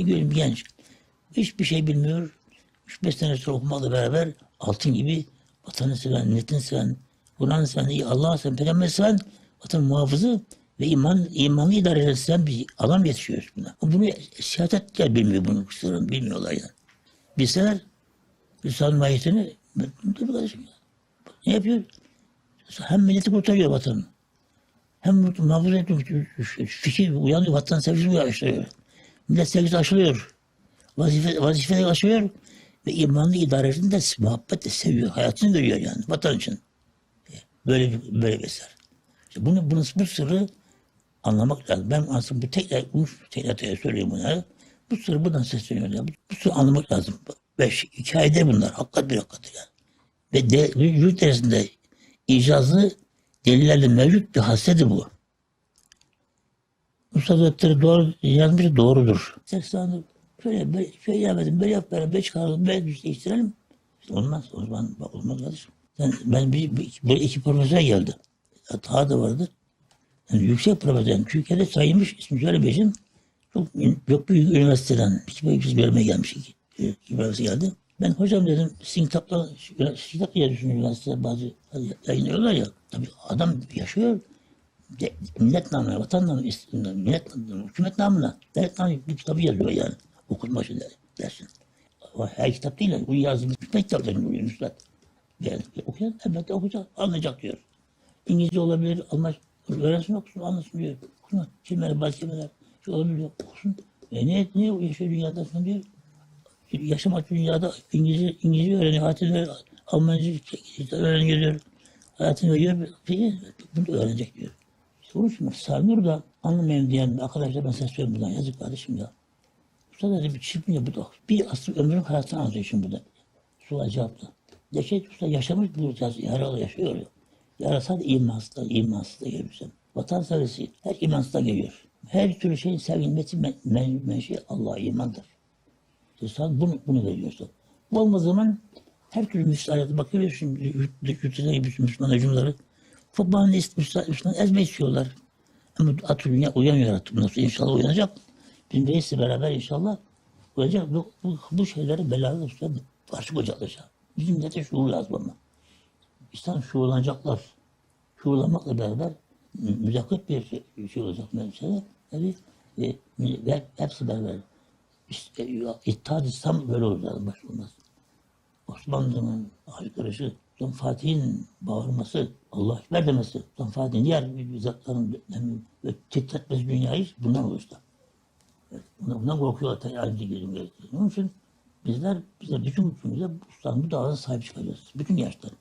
Görüyorum genç. Hiçbir şey bilmiyor. 3-5 sene sonra okumakla beraber altın gibi vatanı seven, milletini seven, Kur'an'ı seven, Allah'ı seven, Peygamber'i seven, vatan muhafızı ve iman, imanlı idareleri seven bir adam yetişiyor buna. Bunu siyasetçiler bilmiyor bunu. Kusura bilmiyorlar yani. Bilseler Müslüman mahiyetini dur kardeşim ya. Ne yapıyor? Hem milleti kurtarıyor vatanı. Hem muhafaza ediyor. Fikir uyanıyor. Vatan sevgisi uyanıştırıyor. Millet sevgisi aşılıyor. Vazife, vazifeleri aşılıyor. Ve imanlı idaresini de muhabbetle seviyor. Hayatını veriyor yani vatan için. Böyle bir, böyle bir eser. İşte bunu, bunu, bu sırrı anlamak lazım. Ben aslında bu tekrar, bunu tekrar tekrar söyleyeyim bunları. Bu sırrı buradan sesleniyorum. Ya. Bu, sırrı anlamak lazım. Ve hikayede bunlar. Hakikat bir hakikat yani. Ve de, vücut derecesinde icazlı delillerle mevcut bir hasedi bu. Musa Hazretleri doğru yazmış doğrudur. Seslendir. Şöyle, böyle, şöyle yapmadım, böyle yap, böyle, böyle çıkaralım, böyle işte değiştirelim. Olmaz, o zaman olmaz kardeşim. Ben, ben bir, bir, böyle iki profesör geldi. Daha da vardı. Yani yüksek profesör, yani Türkiye'de sayılmış, ismi söylemeyeceğim. Çok, çok büyük üniversiteden, iki büyük bir bölüme gelmiş, iki, iki profesör geldi. Ben hocam dedim, sizin kitaplar, kitap yazıyorsunuz üniversitede bazı yayınlıyorlar ya. Tabii adam yaşıyor, millet namına, vatan namına, millet namına, hükümet namına, devlet namına bir kitabı yazıyor yani. Başı der, dersin. O her kitap değil, yani. bu yazılmış hükümet kitaplarını oluyor Müslat. Yani okuyan elbette okuyacak, anlayacak diyor. İngilizce olabilir, Almanca, öğrensin okusun, anlasın diyor. Okusun, kelimeler, bazı kelimeler, şey olabilir, okusun. E niye, niye yaşıyor dünyada sonra diyor. Yaşamak dünyada İngilizce, İngilizce öğreniyor, öğreniyor, Almanca öğreniyor diyor. Hayatını öğreniyor, peki bunu da öğrenecek diyor. Konuşma. Sarnur da anlamayan diyen arkadaşlar ben sesleniyorum buradan. Yazık kardeşim ya. Usta dedi bir çırpmıyor bu da. Bir asıl ömrün hayatını anlatıyor şimdi burada. Sual cevapla. Yaşayıp usta yaşamış bu yaralı yaşıyor ya. Yarasa da imansız da imansız da geliyor sen. Vatan sevgisi her imansız da geliyor. Her türlü şeyin sevilmesi men, men, menşei Allah'a imandır. Sen bunu, bunu veriyorsun. Bu olmadığı zaman her türlü müsaade bakıyorsun şimdi yurtdaki Müslüman hücumları Futbolun üstünden ezme istiyorlar. Ama at dünya uyanıyor artık. Nasıl inşallah uyanacak. Bizim reisle beraber inşallah uyanacak. Bu, bu, bu şeyleri belalı üstüne karşı koyacaklar. Bizim millete şuur lazım ama. İnsan şuurlanacaklar. Şuurlanmakla beraber müzakit bir şey, şey olacak mesela. Tabii e, ve hepsi beraber. İşte, İttihat İslam böyle olacak. Baş. Osmanlı'nın aykırışı Sultan Fatih'in bağırması, Allah Ekber demesi, Sultan Fatih'in diğer zatların ve titretmesi dünyayı bundan oluştu. Evet, bundan, korkuyorlar tabii ayrıca gelin gerektiği. Onun için bizler, bize bütün gücümüze bu bu dağına sahip çıkacağız. Bütün yaşlar.